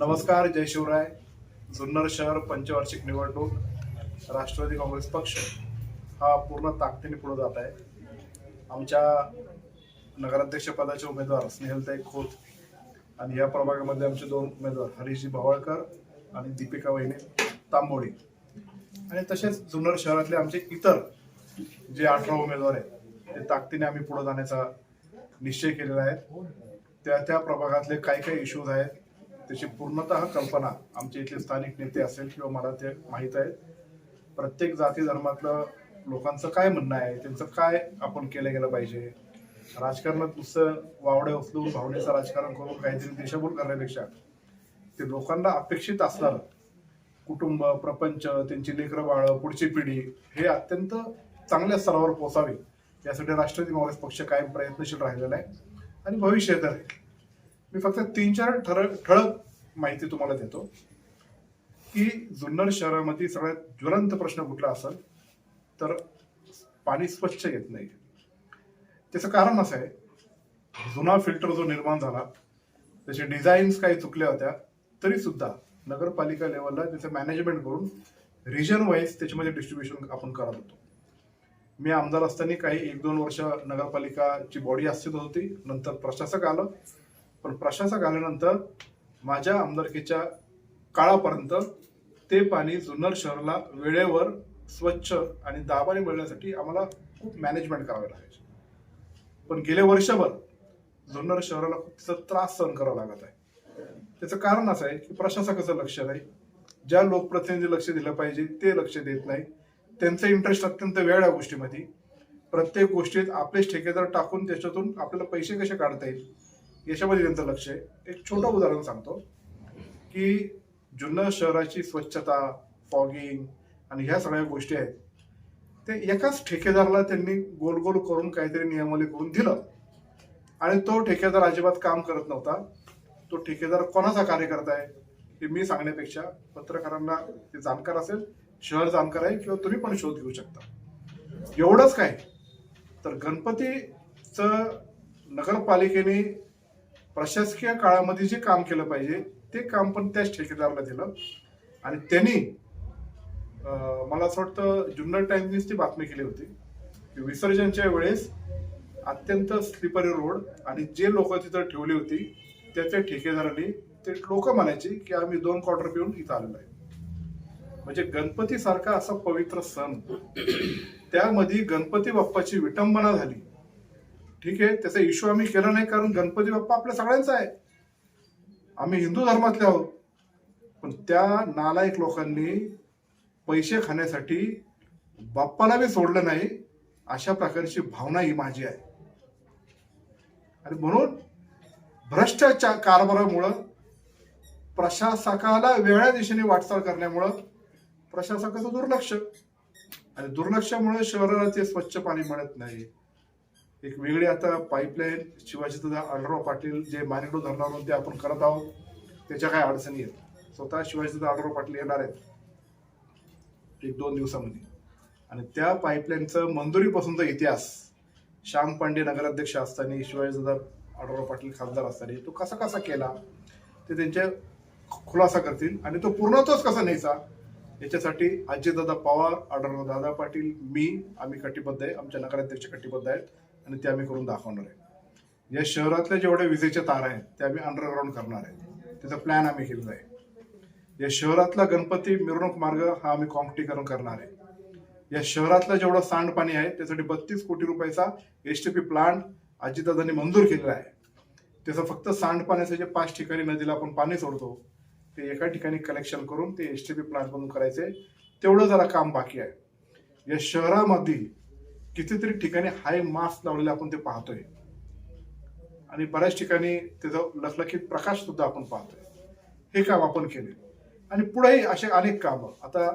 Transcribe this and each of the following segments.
नमस्कार जय शिवराय. जुन्नर शहर पंचवार्षिक निवडणूक राष्ट्रवादी काँग्रेस पक्ष. हा पूर्ण ताकदीने पुढे जात आहे. आमच्या नगराध्यक्षपदाचे उमेदवार स्नेहलताई खोत आणि या प्रभागामध्ये आमचे दोन उमेदवार हरीशजी भवाळकर आणि दीपिका वहिनी तांबोळी. आणि तसेच जुन्नर शहरातले आमचे इतर जे अठरा उमेदवार आहेत ते ताकदीने आम्ही पुढे जाण्याचा निश्चय केलेला आहे. त्या त्या प्रभागातले काही काही इश्यूज आहेत. त्याची पूर्णतः कल्पना आमचे इथले स्थानिक नेते असेल किंवा मला ते माहीत आहे प्रत्येक जाती धर्मातलं लोकांचं काय म्हणणं आहे? त्यांचं काय आपण केलं गेलं पाहिजे? राजकारणात नुसतं वावडे उचलून भावनेचं राजकारण करून काहीतरी दिशाभूल करण्यापेक्षा ते लोकांना अपेक्षित असणार कुटुंब प्रपंच त्यांची लेकरं बाळं पुढची पिढी हे अत्यंत चांगल्या स्तरावर पोचावे यासाठी राष्ट्रवादी काँग्रेस पक्ष कायम प्रयत्नशील राहिलेला आहे आणि भविष्य तर आहे. मी फक्त तीन चार ठर ठळक माहिती तुम्हाला देतो की जुन्नर शहरामध्ये सगळ्यात ज्वलंत प्रश्न कुठला असेल तर पाणी स्वच्छ येत नाही. त्याचं कारण असं आहे जुना फिल्टर जो निर्माण झाला त्याचे डिझाईन्स काही चुकल्या होत्या तरी सुद्धा नगरपालिका लेवलला त्याचं मॅनेजमेंट करून रिजन वाईज त्याच्यामध्ये डिस्ट्रीब्युशन आपण करत होतो. मी आमदार असताना काही एक दोन वर्ष नगरपालिकाची बॉडी अस्तित्वात होती नंतर प्रशासक आलं. पण प्रशासक आल्यानंतर माझ्या आमदारकीच्या काळापर्यंत ते पाणी जुन्नर शहराला वेळेवर स्वच्छ आणि दाबाने मिळण्यासाठी आम्हाला खूप मॅनेजमेंट करावे लागायचे. पण गेले वर्षभर जुन्नर शहराला खूप तिचा त्रास सहन करावा लागत आहे. त्याचं कारण असं आहे की प्रशासकाचं लक्ष नाही. ज्या लोकप्रतिनिधी लक्ष दिलं पाहिजे ते लक्ष देत नाही. त्यांचं इंटरेस्ट अत्यंत वेळ या गोष्टीमध्ये. प्रत्येक गोष्टीत आपलेच ठेकेदार टाकून त्याच्यातून आपल्याला पैसे कसे काढता येईल? याच्यामध्ये त्यांचं लक्ष आहे. एक छोटं उदाहरण सांगतो की जुन्नर शहराची स्वच्छता फॉगिंग आणि ह्या सगळ्या गोष्टी आहेत ते एकाच ठेकेदाराला त्यांनी गोल गोल करून काहीतरी नियमावली करून दिलं. आणि तो ठेकेदार अजिबात काम करत नव्हता. तो ठेकेदार कोणाचा कार्यकर्ता आहे हे मी सांगण्यापेक्षा पत्रकारांना ते जाणकार असेल शहर जाणकार आहे किंवा तुम्ही पण शोध घेऊ शकता. एवढंच काय. तर गणपतीचं नगरपालिकेने प्रशासकीय काळामध्ये जे काम केलं पाहिजे ते काम पण त्याच ठेकेदाराला दिलं. आणि त्यांनी मला असं वाटतं जुन्नर टाइम्सनीच ती बातमी केली होती की विसर्जनच्या वेळेस अत्यंत स्लिपरी रोड आणि जे लोक तिथं ठेवली होती त्याच्या ठेकेदारांनी ते लोक म्हणायचे की आम्ही दोन क्वार्टर पिऊन इथं आलेलो आहे. म्हणजे गणपती सारखा असा पवित्र सण. त्यामध्ये गणपती बाप्पाची विटंबना झाली. ठीक आहे त्याचा इश्यू आम्ही केला नाही कारण गणपती बाप्पा आपल्या सगळ्यांचा आहे. आम्ही हिंदू धर्मातले आहोत. पण त्या नालायक लोकांनी पैसे खाण्यासाठी बाप्पाला बी सोडलं नाही अशा प्रकारची भावना ही माझी आहे. आणि म्हणून भ्रष्टाचार कारभारामुळं प्रशासकाला वेगळ्या दिशेने वाटचाल करण्यामुळं प्रशासकाचं दुर्लक्ष. आणि दुर्लक्षामुळे शहराला ते स्वच्छ पाणी मिळत नाही. एक वेगळी आता पाईपलाईन शिवाजीदादा आढळराव पाटील जे मानिकडो धरणारून ते आपण करत आहोत त्याच्या काय अडचणी आहेत. स्वतः शिवाजीदादा आढळराव पाटील येणार आहेत. एक दोन दिवसामध्ये. आणि त्या पाईपलाईनचं मंजुरीपासूनचा इतिहास. श्याम पांडे नगराध्यक्ष असताना शिवाजीदादा आढळराव पाटील खासदार असताना तो कसा कसा केला ते त्यांच्या खुलासा करतील. आणि तो पूर्णत्वच कसा न्यायचा याच्यासाठी अजितदादा पवार आढळराव दादा पाटील मी आम्ही कटिबद्ध आहे आमच्या नगराध्यक्ष कटिबद्ध आहेत. आणि ते आम्ही करून दाखवणार आहे. या शहरातल्या जेवढ्या विजेच्या तार आहेत ते आम्ही अंडरग्राऊंड करणार आहे. त्याचा प्लॅन आम्ही केलेला आहे. या शहरातला गणपती मिरवणूक मार्ग हा आम्ही कॉम्पिटीकरण करणार आहे. या शहरातलं जेवढं सांडपाणी आहे त्यासाठी बत्तीस कोटी रुपयाचा एस टी पी प्लांट अजितदादांनी मंजूर केलेला आहे. त्याचं फक्त सांडपाण्याचं जे पाच ठिकाणी नदीला आपण पाणी सोडतो ते एका ठिकाणी कलेक्शन करून ते एस टी पी प्लांट बनवून करायचे. तेवढं जरा काम बाकी आहे. या शहरामध्ये कितीतरी ठिकाणी हाय मास्क लावलेले आपण ते पाहतोय. आणि बऱ्याच ठिकाणी त्याचा लखलखीत प्रकाश सुद्धा आपण पाहतोय. हे काम आपण केले. आणि पुढेही असे अनेक कामं. आता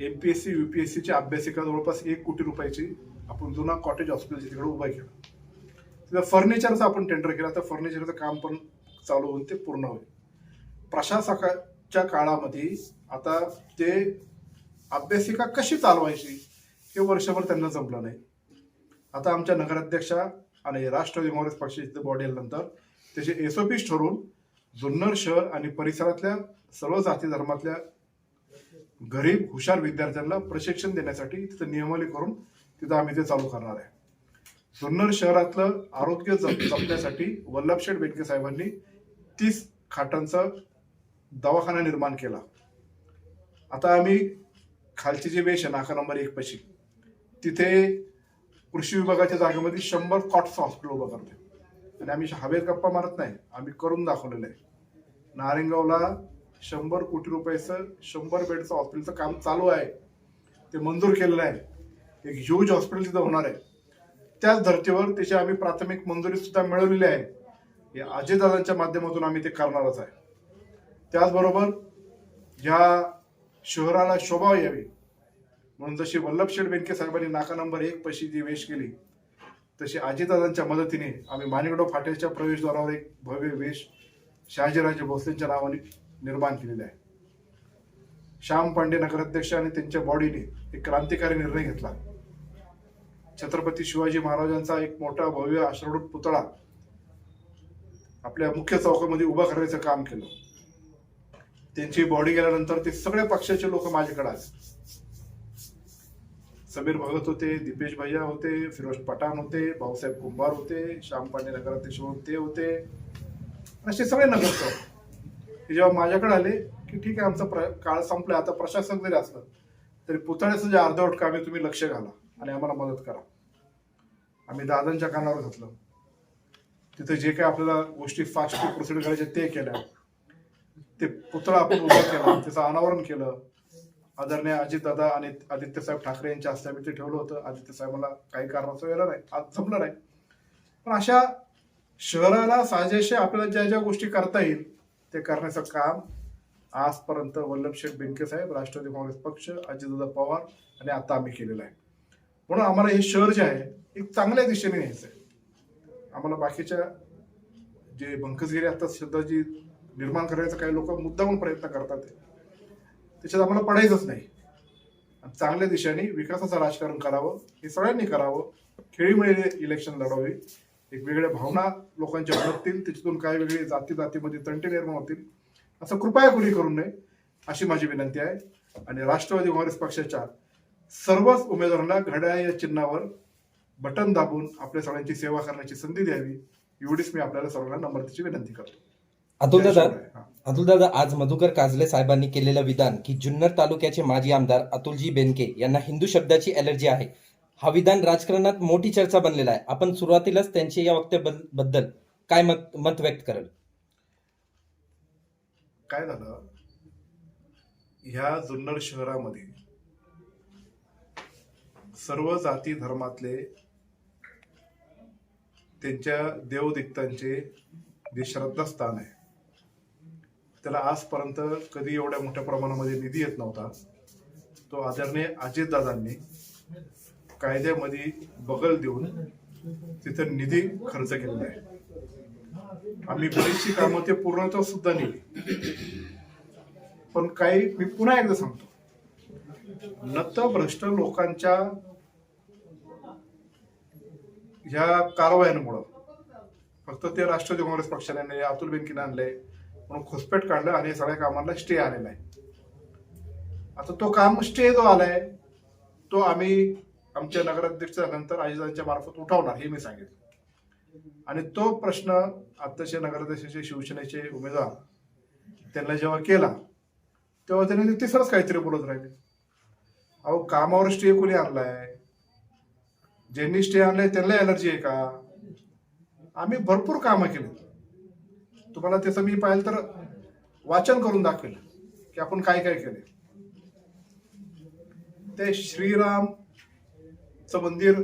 M P S C U P S सीच्या अभ्यासिका जवळपास एक कोटी रुपयाची आपण जुना कॉटेज हॉस्पिटल तिकडे उभा केला. तिथं फर्निचरचं आपण टेंडर केलं. तर फर्निचरचं काम पण चालू होऊन ते पूर्ण होईल. प्रशासकाच्या काळामध्ये आता ते अभ्यासिका कशी चालवायची हे वर्षभर त्यांना जमलं नाही. आता आमच्या नगराध्यक्षा आणि राष्ट्रवादी काँग्रेस पक्षाचे बॉडी आल्यानंतर त्याचे एस ओ ठरवून जुन्नर शहर आणि परिसरातल्या सर्व जाती धर्मातल्या गरीब हुशार विद्यार्थ्यांना प्रशिक्षण देण्यासाठी तिथं नियमावली करून तिथं आम्ही ते चालू करणार आहे. जुन्नर शहरातलं आरोग्य जपण्यासाठी वल्लभशेठ बेनके साहेबांनी तीस खाटांचा दवाखाना निर्माण केला. आता आम्ही खालची जी वेश आहे नाका नंबर एक पाशी तिथे कृषी विभागाच्या जागेमध्ये शंभर कॉट्स हॉस्पिटल उभं करतो आणि आम्ही हवेत गप्पा मारत नाही आम्ही करून दाखवलेलं आहे. नारेंगावला शंभर कोटी रुपयाचं शंभर बेडचं हॉस्पिटलचं काम चालू आहे. ते मंजूर केलेलं आहे. एक ह्यूज हॉस्पिटल तिथं होणार आहे. त्याच धर्तीवर त्याची आम्ही प्राथमिक मंजुरी सुद्धा मिळवलेली आहे. या अजयदादांच्या माध्यमातून आम्ही ते करणारच आहे. त्याचबरोबर ह्या शहराला शोभा यावी. म्हणून जशी वल्लभशेठ बेनके साहेबांनी नाका नंबर एक पैशी जी वेश केली तशी आजीदादांच्या मदतीने आम्ही माणिकडो फाट्याच्या प्रवेशद्वारावर एक भव्य वेश शहाजीराजे भोसलेंच्या नावाने निर्माण केलेले आहे. श्याम पांडे नगराध्यक्ष आणि त्यांच्या बॉडीने एक क्रांतिकारी निर्णय घेतला. छत्रपती शिवाजी महाराजांचा एक मोठा भव्य आश्रडूत पुतळा आपल्या मुख्य चौकामध्ये उभा करण्याचं काम केलं. त्यांची बॉडी गेल्यानंतर ते सगळ्या पक्षाचे लोक माझ्याकडे आले. समीर भगत होते दीपेश भैया होते फिरोज पठाण होते भाऊसाहेब कुंभार होते श्याम पांडे नगराध्यक्ष म्हणून ते होते. असे सगळे नगरसेवक. जेव्हा माझ्याकडे आले की ठीक आहे आमचा प्र काळ संपला आता प्रशासक जरी असलं तरी पुतळ्याचं जे अर्धवट कामे तुम्ही लक्ष घाला आणि आम्हाला मदत करा. आम्ही दादांच्या कानावर घातलं. तिथे जे काही आपल्याला गोष्टी फास्ट प्रोसिड करायच्या ते केल्या. ते पुतळा आपण उभा केला त्याचं अनावरण केलं. आदरणीय अजित दादा आणि आदित्य साहेब ठाकरे यांच्या हस्ते आम्ही ते ठेवलं होतं. आदित्य साहेबांना काही कारणाचं येणार नाही. आज जमलं नाही. पण अशा शहराला साजेशे आपल्याला ज्या ज्या गोष्टी करता येईल ते करण्याचं काम आजपर्यंत वल्लभशेठ बेनके साहेब राष्ट्रवादी काँग्रेस पक्ष अजितदादा पवार आणि आता आम्ही केलेलं आहे. म्हणून आम्हाला हे शहर जे आहे एक चांगल्या दिशेने न्यायचं आहे आम्हाला बाकीच्या जे बंकसगिरी आता श्रद्धाजी जी निर्माण करायचा काही लोक मुद्दामून प्रयत्न करतात त्याच्यात आम्हाला पडायचंच नाही. चांगल्या दिशेने विकासाचं राजकारण करावं हे सगळ्यांनी करावं. खेळीमुळे इलेक्शन लढावी. एक वेगळ्या भावना लोकांच्या भडकतील त्याच्यातून काही वेगळे जाती जातीमध्ये तंटे निर्माण होतील. असं कृपया कोणी करू नये अशी माझी विनंती आहे. आणि राष्ट्रवादी काँग्रेस पक्षाच्या सर्वच उमेदवारांना घड्याळ या चिन्हावर बटन दाबून आपल्या सगळ्यांची सेवा करण्याची संधी द्यावी. एवढीच मी आपल्याला सर्वांना नम्रतेची विनंती करतो. अतुल दादा. अतुल दादा आज मधुकर काजले साहेबांनी केलेलं विधान की जुन्नर तालुक्याचे माजी आमदार अतुलजी बेनके यांना हिंदू शब्दाची अलर्जी आहे. हा विधान राजकारणात मोठी चर्चा बनलेला आहे. आपण सुरुवातीलाच त्यांच्या या वक्तव्याबद्दल काय मत मत व्यक्त कराल? काय झालं? ह्या जुन्नर शहरामध्ये सर्व जाती धर्मातले त्यांच्या देवदिक्तांचे जे श्रद्धास्थान आहे त्याला आजपर्यंत कधी एवढ्या मोठ्या प्रमाणामध्ये निधी येत नव्हता. तो आदरणीय अजितदादांनी कायद्यामध्ये बगल देऊन तिथं निधी खर्च केलेला आहे. आम्ही बरीचशी कामं ते पूर्णत्व सुद्धा नेली. पण काही मी पुन्हा एकदा सांगतो. नतभ्रष्ट लोकांच्या ह्या कारवायांमुळं फक्त ते राष्ट्रवादी काँग्रेस पक्षाने आणले अतुल बेनकीने आणले म्हणून घुसपेट काढलं आणि सगळ्या कामांना स्टे आलेला आहे आता तो काम स्टे जो आलाय तो आम्ही आमच्या नगराध्यक्ष झाल्यानंतर आयुधांच्या मार्फत उठवणार हे मी सांगितलं. आणि तो प्रश्न आत्ताचे नगराध्यक्षाचे शिवसेनेचे उमेदवार त्यांना जेव्हा केला तेव्हा त्यांनी ते तिसरंच काहीतरी बोलत राहिले. अहो कामावर स्टे कोणी आणलाय? ज्यांनी स्टे आणलाय त्यांना एलर्जी आहे का? आम्ही भरपूर कामं केली. तुम्हाला त्याचं मी पाहिलं तर वाचन करून दाखवेल की आपण काय काय केले ते श्रीरामचं मंदिर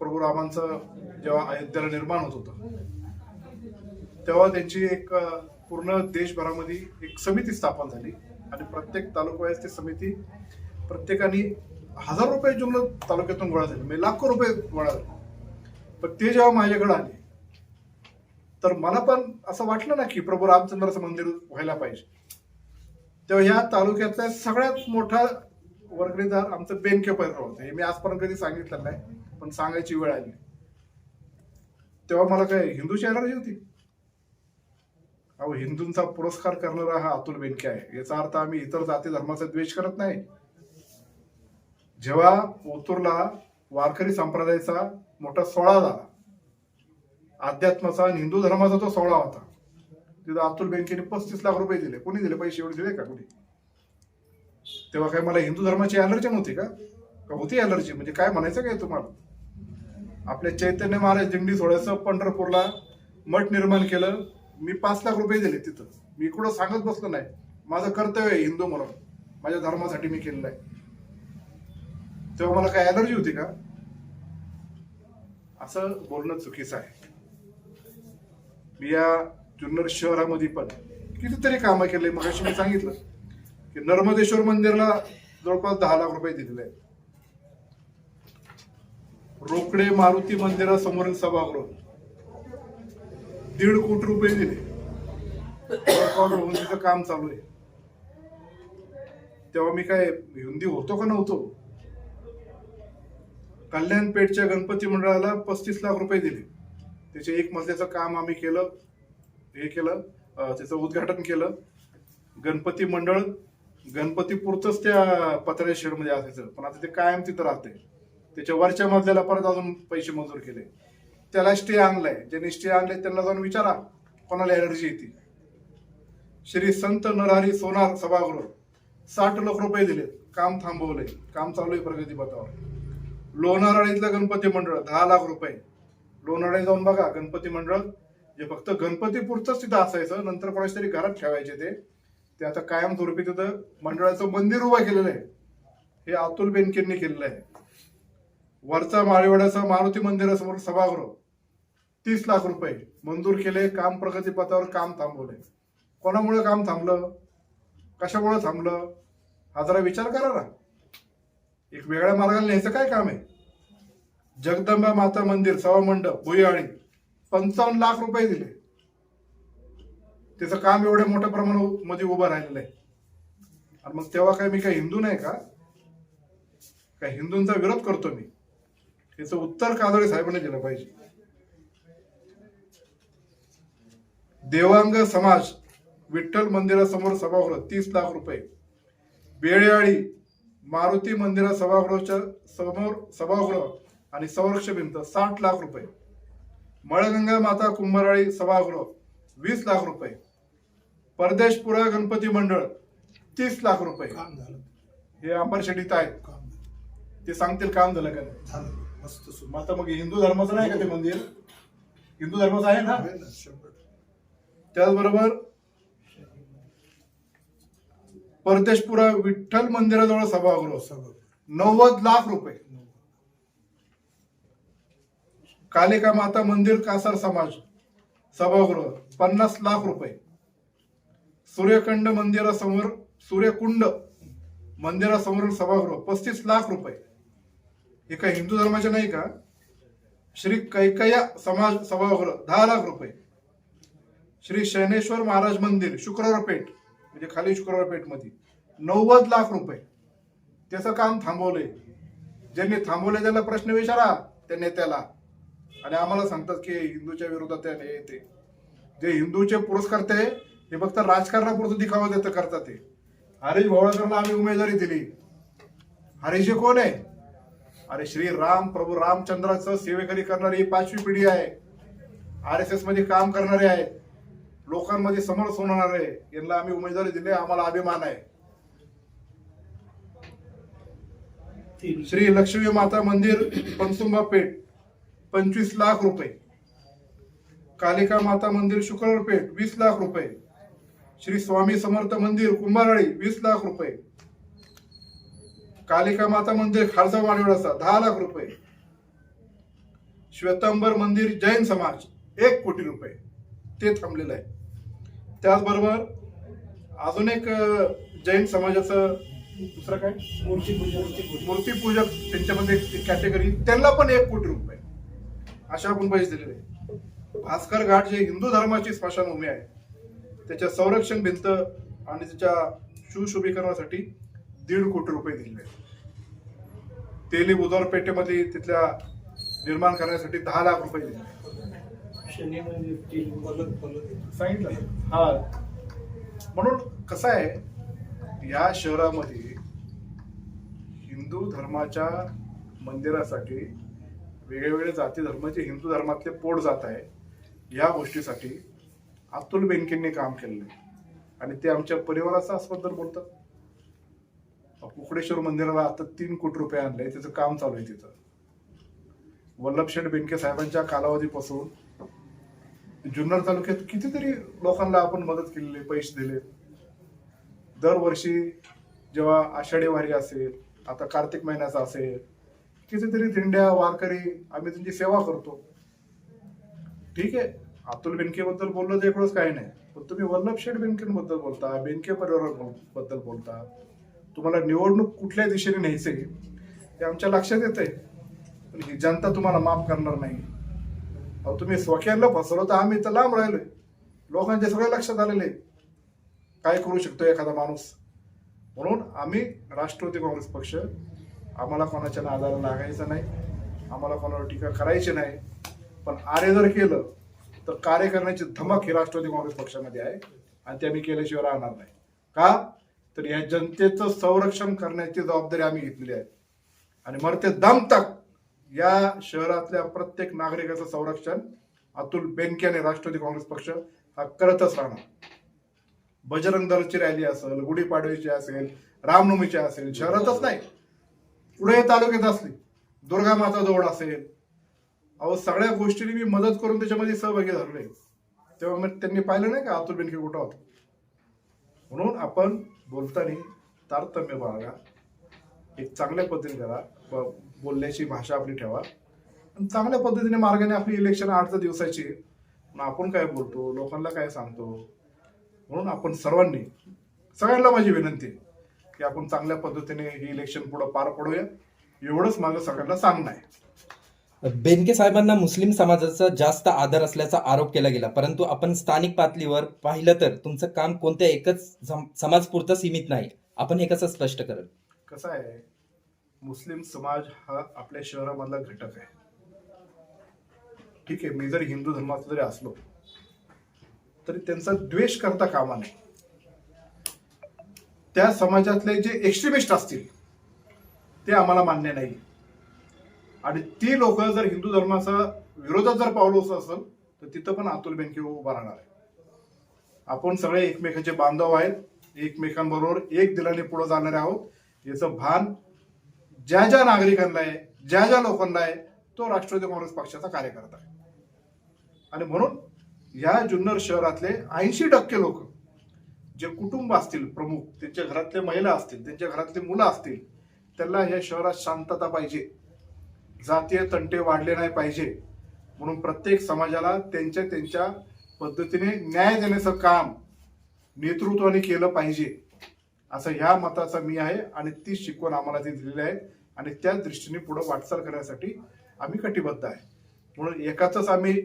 प्रभू रामांचं जेव्हा अयोध्येला निर्माण होत होतं तेव्हा त्यांची एक पूर्ण देशभरामध्ये एक समिती स्थापन झाली आणि प्रत्येक तालुक्यात ती समिती प्रत्येकाने हजार रुपये जुमलं तालुक्यातून गोळा झाले म्हणजे लाखो रुपये गोळा झाले. पण ते जेव्हा माझ्याकडे आले तर मला पण असं वाटलं ना की प्रभू रामचंद्राचं मंदिर व्हायला पाहिजे. तेव्हा ह्या तालुक्यातला सगळ्यात मोठा वर्गणीदार आमचं बेनके पैरव होतं. हे मी आजपर्यंत कधी सांगितलं नाही पण सांगायची वेळ आली. तेव्हा मला काय हिंदू एनर्जी होती? अहो हिंदूंचा पुरस्कार करणारा हा अतुल बेनके आहे. याचा अर्थ आम्ही इतर जाती धर्माचा द्वेष करत नाही. जेव्हा ओतूरला वारकरी संप्रदायाचा मोठा सोहळा झाला अध्यात्माचा आणि हिंदू धर्माचा तो सोहळा होता. तिथं अतुल बँकेने पस्तीस लाख रुपये दिले. कोणी दिले? पैसे एवढे दिले का कोणी? तेव्हा काय मला हिंदू धर्माची अलर्जी नव्हती का? होती अलर्जी म्हणजे काय म्हणायचं काय तुम्हाला? आपल्या चैतन्य महाराज दिंडी सोहळ्याचं पंढरपूरला मठ निर्माण केलं. मी पाच लाख रुपये दिले तिथं. मी इकडं सांगत बसलो नाही. माझं कर्तव्य आहे हिंदू म्हणून. माझ्या धर्मासाठी मी केलेलं आहे. तेव्हा मला काय अलर्जी होती का? असं बोलणं चुकीचं आहे. मी या जुन्नर शहरामध्ये पण कितीतरी कामं केले. मग मी सांगितलं की नर्मदेश्वर मंदिरला जवळपास दहा लाख रुपये दिलेले आहेत. रोकडे मारुती मंदिरासमोरील सभागृह. दीड कोटी रुपये दिले. Record काम चालू आहे. तेव्हा मी काय हिंदी होतो का नव्हतो? कल्याणपेठच्या गणपती मंडळाला पस्तीस लाख रुपये दिले. त्याचे एक मजल्याचं काम आम्ही केलं हे केलं त्याचं उद्घाटन केलं. गणपती मंडळ गणपती पुरतच त्या पत्र्याच्या शेडमध्ये असायचं. पण आता ते कायम तिथं राहते त्याच्या वरच्या मजल्याला परत अजून पैसे मंजूर केले. त्याला स्टे आणलाय. ज्यांनी स्टे आणले त्यांना जाऊन विचारा कोणाला एनर्जी येते. श्री संत नरहरी सोनार सभागृह साठ लाख रुपये दिले काम थांबवलंय. काम चालू आहे प्रगती पथावर. लोणारळीतलं गणपती मंडळ दहा लाख रुपये. लोणारळी जाऊन बघा गणपती मंडळ. जे फक्त गणपती पुरतच तिथं असायचं नंतर कोणाच्या तरी घरात ठेवायचे ते. ते आता कायमस्वरूपी तिथं मंडळाचं मंदिर उभं केलेलं आहे. हे अतुल बेनकेंनी केलेलं आहे. वरचा माळीवाड्याचा मारुती मंदिरासमोर सभागृह. तीस लाख रुपये. मंजूर केले काम प्रगती पथावर काम थांबवले. कोणामुळे काम थांबलं? कशामुळे थांबलं? हा जरा विचार करा ना. एक वेगळ्या मार्गाने न्यायचं काय काम आहे? जगदंबा माता मंदिर सवा मंडप भुयाळी पंचावन्न लाख रुपये दिले. त्याचं काम एवढ्या मोठ्या प्रमाणामध्ये उभं राहिलेलं आहे. आणि मग तेव्हा काय मी काय हिंदू नाही का? काय हिंदूंचा विरोध करतो मी. याचं उत्तर कादळे साहेबांनी दिलं पाहिजे. देवांग समाज विठ्ठल मंदिरासमोर सभागृह तीस लाख रुपये. बेळेआळी मारुती मंदिरा सभागृहाच्या समोर सभागृह आणि संरक्षण भिंत साठ लाख रुपये. मळगंगा माता कुंभाराळी सभागृह वीस लाख रुपये. परदेशपुरा गणपती मंडळ तीस लाख रुपये. काम झालं. हे अंबर शेडीत आहेत. ते सांगतील काम झालं का नाही? मस्त आता मग हिंदू धर्माचं नाही का ते मंदिर? हिंदू धर्माचं आहे ना? त्याचबरोबर परदेशपुरा विठ्ठल मंदिराजवळ सभागृह नव्वद लाख रुपये. कालिका माता मंदिर कासार समाज सभागृह पन्नास लाख रुपये. सूर्यखंड मंदिरासमोर सूर्यकुंड मंदिरासमोर सभागृह पस्तीस लाख रुपये. हे काय हिंदू धर्माचे नाही का? श्री कैकया समाज सभागृह दहा लाख रुपये. श्री शैनेश्वर महाराज मंदिर शुक्रवार पेठ म्हणजे खाली शुक्रवार पेठमध्ये नव्वद लाख रुपये. त्याचं काम थांबवलंय. ज्यांनी थांबवलंय त्याला प्रश्न विचारा त्या नेत्याला. आणि आम्हाला सांगतात की हिंदूच्या विरोधात हे ते. जे हिंदूचे पुरस्कर्ते हे फक्त राजकारणापुरतं दिखावा देत करतात ते. हरीश भोवळकरला आम्ही उमेदवारी दिली. हरीश हे कोण आहे? अरे श्री राम प्रभू रामचंद्राचं सेवेकरी करणारी ही पाचवी पिढी आहे. आर एस एसमध्ये काम करणारे आहेत लोकांमध्ये समरस होणार आहे. यांना आम्ही उमेदवारी दिली आम्हाला अभिमान आहे. श्री लक्ष्मी माता मंदिर पंसुंबा पेठ. पंचवीस लाख रुपये. कालिका माता मंदिर शुक्रवार पेठ वीस लाख रुपये. श्री स्वामी समर्थ मंदिर कुंभारळी वीस लाख रुपये. कालिका माता मंदिर खालसा माडीवाडाचा दहा लाख रुपये. श्वेतांबर मंदिर जैन समाज एक कोटी रुपये. ते थांबलेलं आहे. त्याचबरोबर अजून एक जैन समाजाचं दुसरं काय? मूर्ती पूजा मूर्ती पूजा मूर्ती पूजक त्यांच्यामध्ये एक कॅटेगरी त्यांना पण एक कोटी रुपये. अशा आपण पैसे दिलेले आहे. भास्कर घाट जे हिंदू धर्माची स्मशानभूमी आहे त्याच्या संरक्षण भिंत आणि त्याच्या सुशोभीकरणासाठी दीड कोटी रुपये दिलेले आहेत. तेली बुधवार पेठेमध्ये तिथल्या निर्माण करण्यासाठी दहा लाख रुपये दिले सांगितलं? हा. म्हणून कसं आहे या शहरामध्ये हिंदू धर्माच्या मंदिरासाठी वेगळेवेगळे जाती धर्माचे हिंदू धर्मातले पोट जात आहे. या गोष्टीसाठी अतुल बेनकेंनी काम केलेलं आहे. आणि ते आमच्या परिवाराचा आस्पदर बोलतात. कुकडेश्वर मंदिराला आता तीन कोटी रुपये आणले त्याचं काम चालू आहे तिथं. वल्लभशेठ बेंके साहेबांच्या कालावधीपासून जुन्नर तालुक्यात कितीतरी लोकांना आपण मदत केलेली पैसे दिले दरवर्षी जेव्हा आषाढी वारी असेल आता कार्तिक महिन्याचा असेल कितीतरी दिंड्या वारकरी आम्ही त्यांची सेवा करतो. ठीक आहे. अतुल बेनकेबद्दल बोललो तर एवढंच काही नाही. पण तुम्ही वल्लभ शेठ बेनकेबद्दल बोलता बेनके परिवाराबद्दल बोलता. तुम्हाला निवडणूक कुठल्या दिशेने न्यायचे ते आमच्या लक्षात येत आहे पण ही जनता तुम्हाला माफ करणार नाही. अहो तुम्ही स्वकीयांना फसलो तर आम्ही तर लांब राहिलोय. लोकांच्या सगळ्या लक्षात आलेले आहे. काय करू शकतो एखादा माणूस? म्हणून आम्ही राष्ट्रवादी काँग्रेस पक्ष आम्हाला कोणाच्या नादाला लागायचं नाही. आम्हाला कोणावर टीका करायची नाही. पण आरे जर केलं तर कार्य करण्याची धमक ही राष्ट्रवादी काँग्रेस पक्षामध्ये आहे आणि ते आम्ही केल्याशिवाय राहणार नाही. का? तर या जनतेचं संरक्षण करण्याची जबाबदारी आम्ही घेतलेली आहे. आणि मरते दम तक या शहरातल्या प्रत्येक नागरिकाचं संरक्षण अतुल बेंके आणि राष्ट्रवादी काँग्रेस पक्ष हा करतच राहणार. बजरंग दलची रॅली असेल गुढीपाडव्याची असेल रामनवमीची असेल शहरातच नाही. पुढे तालुक्यात असली दुर्गा माता जवळ असेल अहो सगळ्या गोष्टींनी मी मदत करून त्याच्यामध्ये सहभागी झालोय. तेव्हा मग त्यांनी पाहिलं नाही का अतुल बेनके कुठं होता? म्हणून आपण बोलताना तारतम्य बाळगा एक चांगल्या पद्धतीने करा ब- बोलण्याची भाषा आपली ठेवा. आणि चांगल्या पद्धतीने मार्गाने आपली इलेक्शन आठ दिवसाची मग आपण काय बोलतो लोकांना काय सांगतो म्हणून आपण सर्वांनी सगळ्यांना माझी विनंती आहे. की आपण चांगल्या पद्धतीने ही इलेक्शन पुढे पार पडूया. एवढंच माझं सगळ्यांना सांगणं आहे. बेनके साहेबांना मुस्लिम समाजाचा जास्त आदर असल्याचा आरोप केला गेला. परंतु आपण स्थानिक पातळीवर पाहिलं तर तुमचं काम कोणत्या एकच सम- समाजपुरतं सीमित नाही. आपण हे कसं स्पष्ट कराल कसं आहे मुस्लिम समाज हा आपल्या शहरामधला घटक आहे. ठीक आहे मी जर हिंदू धर्माचा जरी असलो तरी त्यांचा द्वेष करता कामा नये. त्या समाजातले जे एक्स्ट्रीमिस्ट असतील ते आम्हाला मान्य नाही. आणि ती लोक जर हिंदू धर्माचा विरोधात जर पावलं असं असेल तर तिथं पण अतुल बेनके उभा राहणार आहे. आपण सगळे एकमेकांचे बांधव आहेत एकमेकांबरोबर एक दिलाने पुढे जाणारे आहोत. याचं भान ज्या ज्या नागरिकांना आहे ज्या ज्या लोकांना आहे तो राष्ट्रवादी काँग्रेस पक्षाचा कार्यकर्ता आहे. आणि म्हणून या जुन्नर शहरातले ऐंशी टक्के लोक जे कुटुंब असतील प्रमुख त्यांच्या घरातले महिला असतील त्यांच्या घरातली मुलं असतील त्यांना या शहरात शांतता पाहिजे. जातीय तंटे वाढले नाही पाहिजे. म्हणून प्रत्येक समाजाला त्यांच्या त्यांच्या पद्धतीने न्याय देण्याचं काम नेतृत्वाने केलं पाहिजे. असं ह्या मताचा मी आहे आणि ती शिकवण आम्हाला ती दिलेली आहे आणि त्या दृष्टीने पुढे वाटचाल करण्यासाठी आम्ही कटिबद्ध आहे. म्हणून एकाचाच आम्ही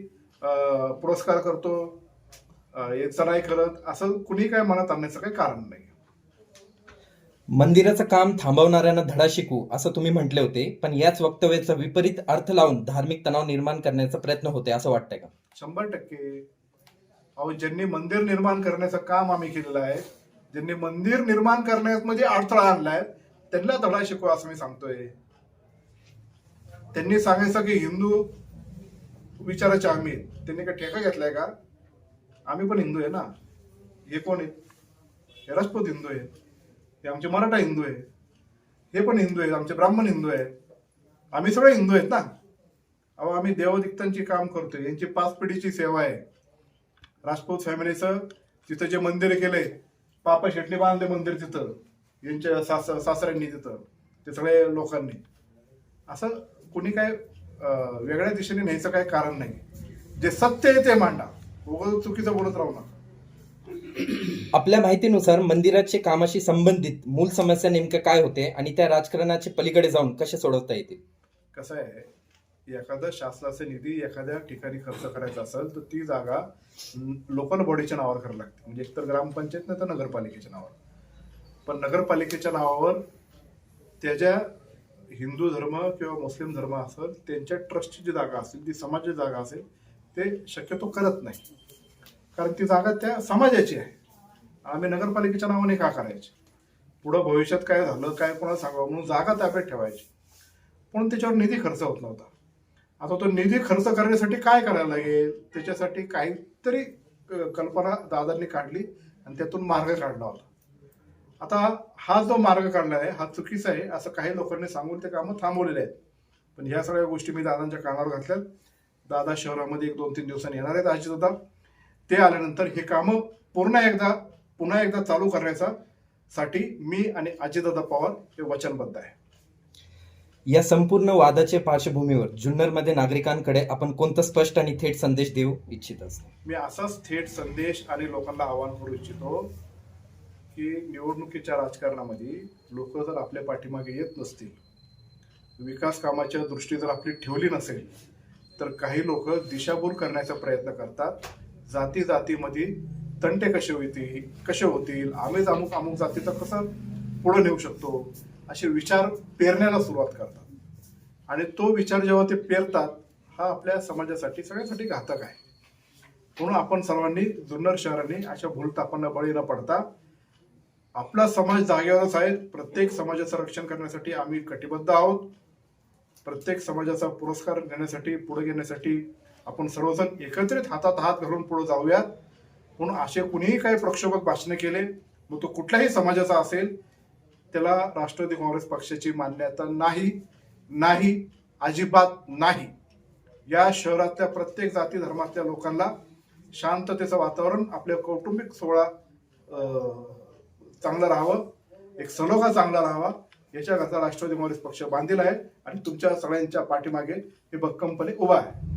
पुरस्कार करतो नाही करत असं कुणी काय मनात आणण्याचं काही कारण नाही. मंदिराचं काम थांबवणाऱ्यांना धडा शिकू असं तुम्ही म्हटले होते पण याच वक्तव्याचा विपरीत अर्थ लावून धार्मिक तणाव निर्माण करण्याचा प्रयत्न होते असं वाटतंय का? शंभर टक्के. अहो ज्यांनी मंदिर निर्माण करण्याचं काम आम्ही केलेलं आहे ज्यांनी मंदिर निर्माण करण्यामध्ये अडथळा आणलाय त्यांना धडा शिकवा असं मी सांगतोय. त्यांनी सांगायचं की हिंदू विचाराचे आम्ही. त्यांनी काय ठेका घेतलाय का? आम्ही पण हिंदू आहे ना. हे कोण आहेत हे राजपूत हिंदू आहेत हे आमचे मराठा हिंदू आहे. हे पण हिंदू आहेत आमचे ब्राह्मण हिंदू आहेत आम्ही सगळे हिंदू आहेत ना. अहो आम्ही देवदिक्तांची काम करतोय. यांची पाच पिढीची सेवा आहे. राजपूत फॅमिलीचं तिथं जे मंदिर केले पापा शेटणी बांधले मंदिर तिथं. यांच्या सास सासऱ्यांनी तिथं. ते सगळे लोकांनी. असं कुणी काय वेगळ्या दिशेने न्यायचं काही कारण नाही. जे सत्य आहे ते मांडा. उगाच चुकीचं बोलत राहू नका. आपल्या माहितीनुसार मंदिराचे कामाशी संबंधित मूल समस्या नेमक्या काय होते आणि त्या राजकारणाचे पलीकडे जाऊन कसे सोडवता येतील? कसं आहे एखादा शासनाचा निधी एखाद्या ठिकाणी खर्च करायचा असेल तर ती जागा लोकल बॉडीच्या नावावर करावी लागते. म्हणजे एकतर ग्रामपंचायत नाही तर नगरपालिकेच्या नावावर. पण नगरपालिकेच्या नावावर त्याच्या हिंदू धर्म किंवा मुस्लिम धर्म असेल त्यांच्या ट्रस्टची जी जागा असेल ती समाजाची जागा असेल ते शक्यतो करत नाही. कारण ती जागा त्या समाजाची आहे. आम्ही नगरपालिकेच्या नावाने का करायची? पुढं भविष्यात काय झालं काय कोणाला सांगावं म्हणून जागा ताब्यात ठेवायची. पण त्याच्यावर निधी खर्च होत नव्हता. आता तो निधी खर्च करण्यासाठी काय करायला लागेल? त्याच्यासाठी काहीतरी कल्पना दादांनी काढली आणि त्यातून मार्ग काढला होता. आता हा जो मार्ग काढला आहे हा चुकीचा आहे असं काही लोकांनी सांगून ते कामं थांबवलेले आहेत. पण ह्या सगळ्या गोष्टी मी दादांच्या कानावर घातल्यात. दादा शहरामध्ये एक दोन तीन दिवसांनी येणार आहेत आजी दादा. ते आल्यानंतर हे कामं पूर्ण एकदा पुन्हा एकदा चालू करण्याचा साठी मी आणि अजितदादा पवार हे वचनबद्ध आहे. या संपूर्ण वादाच्या पार्श्वभूमीवर जुन्नरमध्ये नागरिकांकडे आपण कोणता स्पष्ट आणि थेट संदेश देऊ इच्छित असतो मी असाच थेट संदेश आणि लोकांना आवाहन करू इच्छितो की निवडणुकीच्या राजकारणामध्ये लोक जर आपल्या पाठीमागे येत नसतील विकास कामाच्या दृष्टी जर आपली ठेवली नसेल तर काही लोक दिशाभूल करण्याचा प्रयत्न करतात. जाती जातीमध्ये तंटे कसे होतील कसे होतील आम्हीच अमुक अमुक जातीचं कसं पुढे नेऊ शकतो असे विचार पेरण्याला सुरुवात करतात. आणि तो विचार जेव्हा ते पेरतात हा आपल्या समाजासाठी सगळ्यासाठी घातक आहे. म्हणून आपण सर्वांनी जुन्नर शहरांनी अशा भूलतापांना बळी न पडता आपला समाज जागेवरच आहे. प्रत्येक समाजाचं रक्षण करण्यासाठी आम्ही कटिबद्ध आहोत. प्रत्येक समाजाचा पुरस्कार घेण्यासाठी पुढे घेण्यासाठी आपण सर्वजण एकत्रित हातात हात घालून पुढे जाऊयात. म्हणून असे कुणीही काही प्रक्षोभक भाषणे केले मग तो कुठल्याही समाजाचा असेल त्याला राष्ट्रवादी काँग्रेस पक्षाची मान्यता नाही नाही अजिबात नाही. या शहरातल्या प्रत्येक जाती धर्मातल्या लोकांना शांततेचं वातावरण आपल्या कौटुंबिक सोहळा चांगला चांगलं राहावं एक सलोखा चांगला राहावा. याच्याकरता राष्ट्रवादी काँग्रेस पक्ष बांधील आहे आणि तुमच्या सगळ्यांच्या पाठीमागे हे भक्कमपणे उभा आहे.